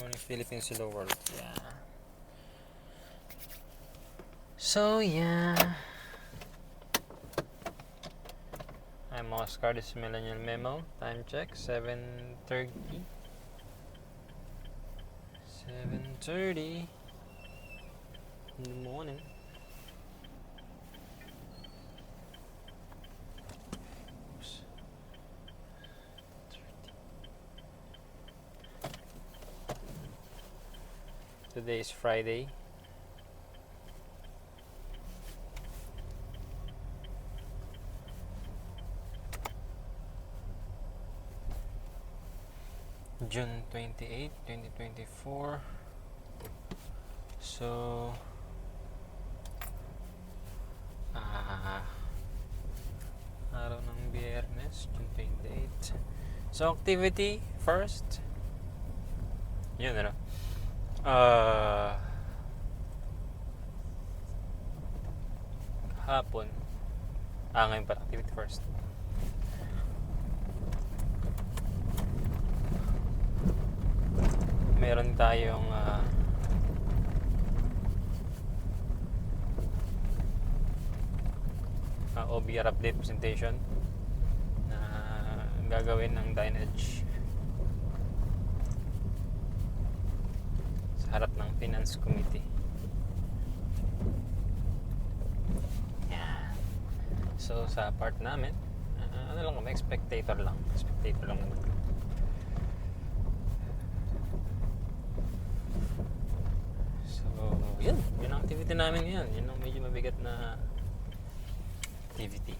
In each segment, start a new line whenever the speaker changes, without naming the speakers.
Morning, Philippines hello world. Yeah. So, yeah. I'm Oscar. This is Millennial Memo. Time check, 7.30. 7.30 in the morning. Today is Friday. June 28, 2024. So, ah, araw ng biyernes, June 28. So, activity first. Yun, ano? Ah, hapon. Ah, ngayon pala, activity first. meron tayong ah, ah, OBR update presentation na gagawin ng Dynedge sa harap ng Finance Committee. So sa part namin, ah, ano lang kami, spectator lang. Spectator lang. So, yun. Yun ang activity namin ngayon. Yun ang medyo mabigat na activity.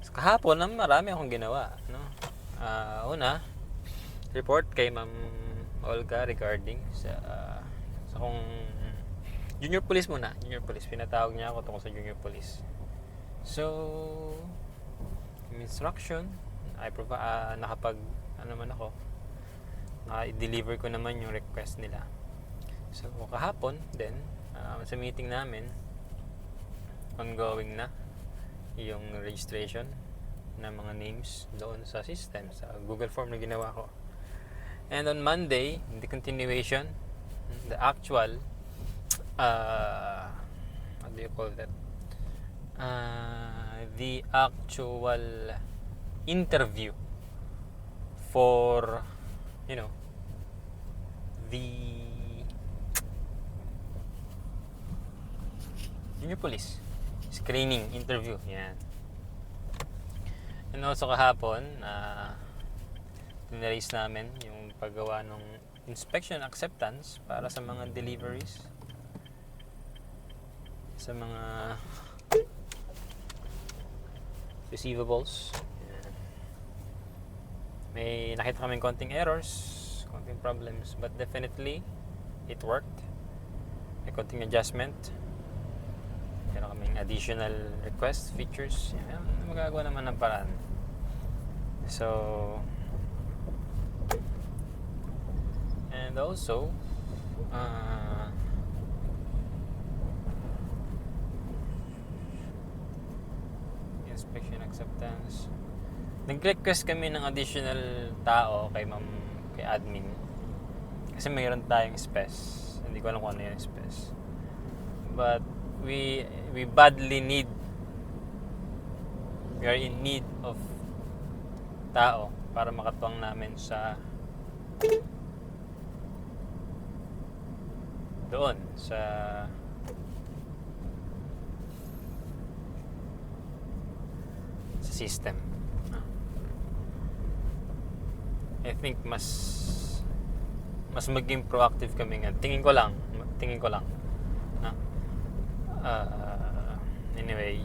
So, kahapon, marami akong ginawa. No? Ah, una, report kay Ma'am Olga regarding sa sa kung junior police muna. Junior police. Pinatawag niya ako tungkol sa junior police. So, instruction, I provide, ah, nakapag, ano man ako, na-deliver ko naman yung request nila. So, kahapon din, ah, sa meeting namin, ongoing na yung registration ng mga names doon sa system, sa Google form na ginawa ko. And on Monday, the continuation, the actual, uh, what do you call that? Uh, the actual interview for you know the junior police screening interview yan and also kahapon uh, tinrace namin yung paggawa ng inspection acceptance para sa mga deliveries. Sa mga receivables. May nakita kaming konting errors konting problems but definitely it worked. May konting adjustment. Meron kaming additional request features. Yan magagawa naman ng paraan. So and also uh, inspection acceptance. Nag-request kami ng additional tao kay ma'am kay admin. Kasi mayroon tayong spes hindi ko alam kung ano yung spes but we we badly need we are in need of tao para makatuwang namin sa doon sa sa system I think mas mas maging proactive kami nga. Tingin ko lang, tingin ko lang. Na, ah, anyway,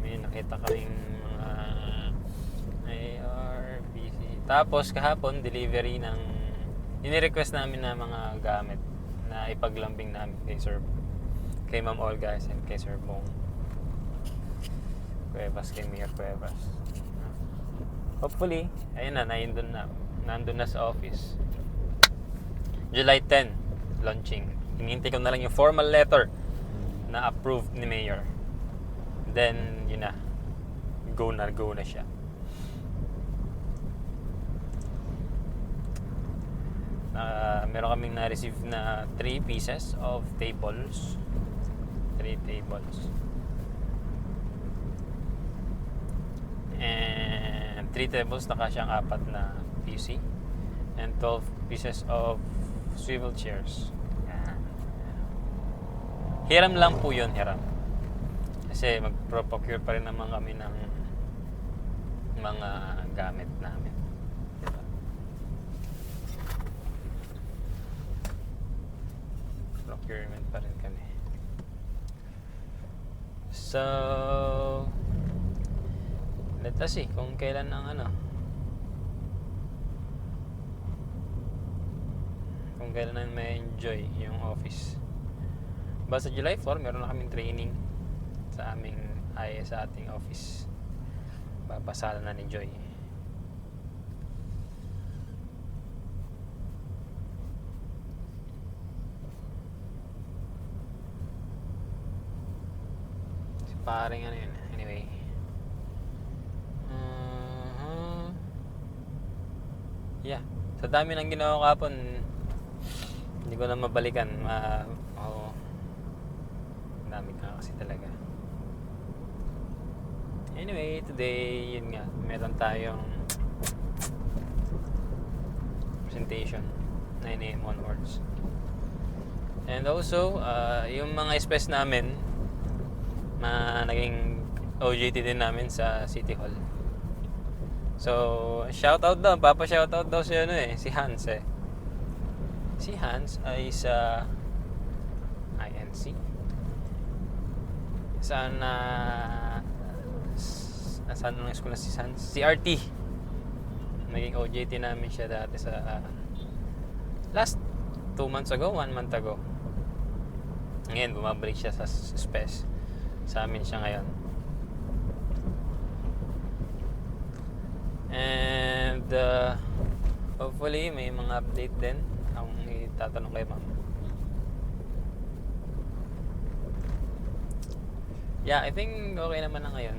may nakita kaming mga AR, BC. Tapos kahapon, delivery ng ini-request namin na mga gamit na ipaglambing namin kay Sir kay Ma'am Olga and kay Sir Bong Cuevas, kay Mayor Cuevas hopefully, ayun na, nandun na. Nandun na sa office. July 10, launching. Hinihintay ko na lang yung formal letter na approved ni Mayor. Then, yun na. Go na, go na siya. Na meron kaming na-receive na 3 pieces of tables. 3 tables. And 3 tables na kasyang apat na PC. And 12 pieces of swivel chairs. Yan. Hiram lang po yun, hiram. Kasi mag-procure pa rin naman kami ng mga gamit namin. Procurement pa rin kami. So, let us see kung kailan ang ano. Kung kailan na may enjoy yung office. Basta July 4, meron na kaming training sa aming ay sa ating office. Babasala na ni Joy. Si paring ano yun. Anyway. Mhm. Yeah. Sa dami ng ginawa kapon, hindi ko na mabalikan. Ma oo. Ang dami ka kasi talaga. Anyway, today, yun nga, meron tayong presentation 9 a.m. onwards. And also, uh, yung mga space namin, na naging OJT din namin sa City Hall. So, shoutout daw, papa shoutout daw si ano eh, si Hans eh. Si Hans ay sa INC. Saan na saan nung school na si Hans? CRT. Naging OJT namin siya dati sa uh, last two months ago, one month ago. Ngayon, bumabalik siya sa SPES. Sa amin siya ngayon. And uh, hopefully may mga update din akong itatanong kay ma'am. Yeah, I think okay naman na ngayon.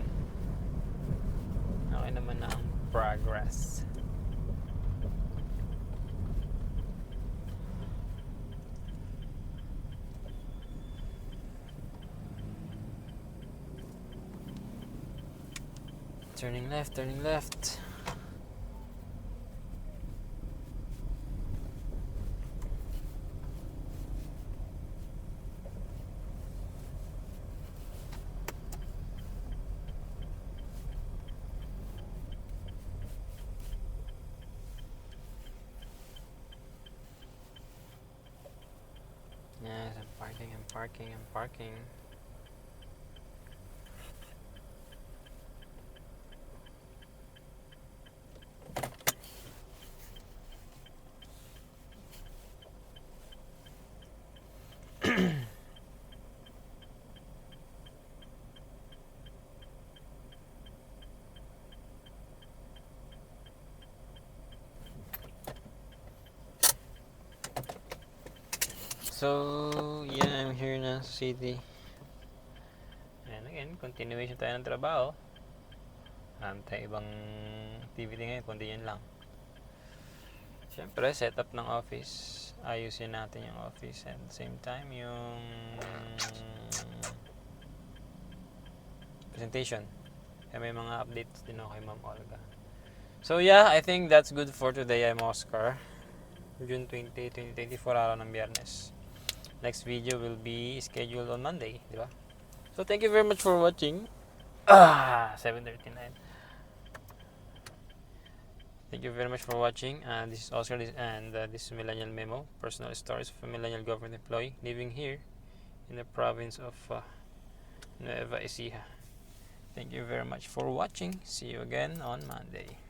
Okay naman na ang progress. Turning left, turning left. Yes, I'm parking, I'm parking, I'm parking. So, yeah, I'm here na sa city. And again, continuation tayo ng trabaho. Marami tayong ibang activity ngayon, kundi yan lang. Siyempre, setup ng office. Ayusin natin yung office. At the same time, yung presentation. Kaya may mga updates din ako kay Ma'am Olga. So yeah, I think that's good for today. I'm Oscar. June 20, 2024, araw ng biyernes. Next video will be scheduled on Monday, di ba? So thank you very much for watching. Ah, 7:39. Thank you very much for watching. Uh, this is Oscar and uh, this is Millennial Memo, personal stories of a millennial government employee living here in the province of uh, Nueva Ecija. Thank you very much for watching. See you again on Monday.